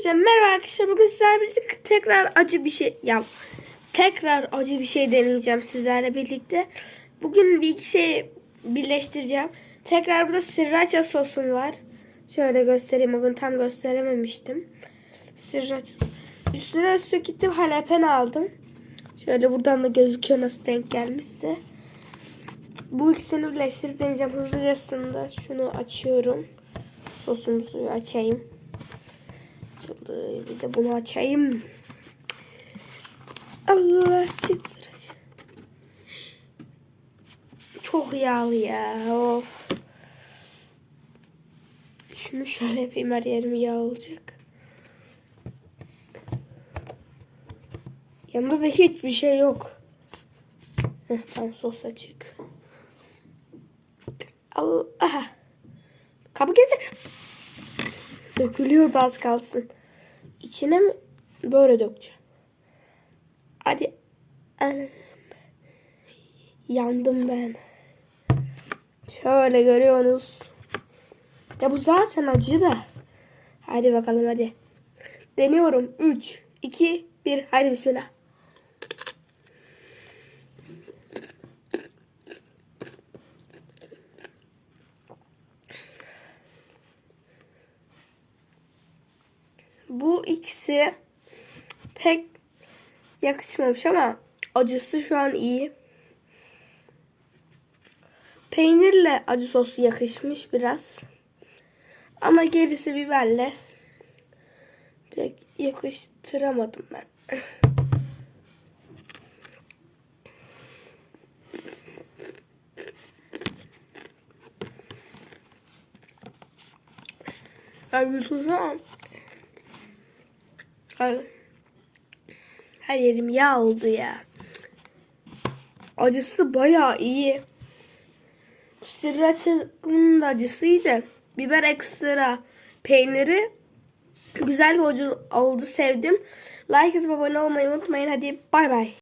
Hepinize merhaba arkadaşlar. Bugün sizlerle birlikte tekrar acı bir şey ya tekrar acı bir şey deneyeceğim sizlerle birlikte. Bugün bir iki şey birleştireceğim. Tekrar burada sriracha sosum var. Şöyle göstereyim. Bugün tam gösterememiştim. Sriracha. Üstüne üstlük gittim jalapeno aldım. Şöyle buradan da gözüküyor nasıl denk gelmişse. Bu ikisini birleştirip deneyeceğim hızlıcasında. Şunu açıyorum. Sosumuzu açayım. Açıldı. Bir de bunu açayım. Allah çıktı. Çok yağlı ya. Of. Şunu şöyle yapayım her yerim yağ olacak. Yanında da hiçbir şey yok. Heh, tam sos açık. Allah. Kabı getir. Dökülüyor az kalsın. İçine mi? Böyle dökeceğim. Hadi. Yandım ben. Şöyle görüyorsunuz. Ya bu zaten acı da. Hadi bakalım hadi. Deniyorum. 3, 2, 1. Hadi bismillah. Bu ikisi pek yakışmamış ama acısı şu an iyi. Peynirle acı sosu yakışmış biraz. Ama gerisi biberle pek yakıştıramadım ben. Ben yutursam Her yerim yağ oldu ya. Acısı bayağı iyi. Sriracha'nın da acısıydı. Biber ekstra. Peyniri güzel bir oldu sevdim. Like atıp abone olmayı unutmayın. Hadi bay bay.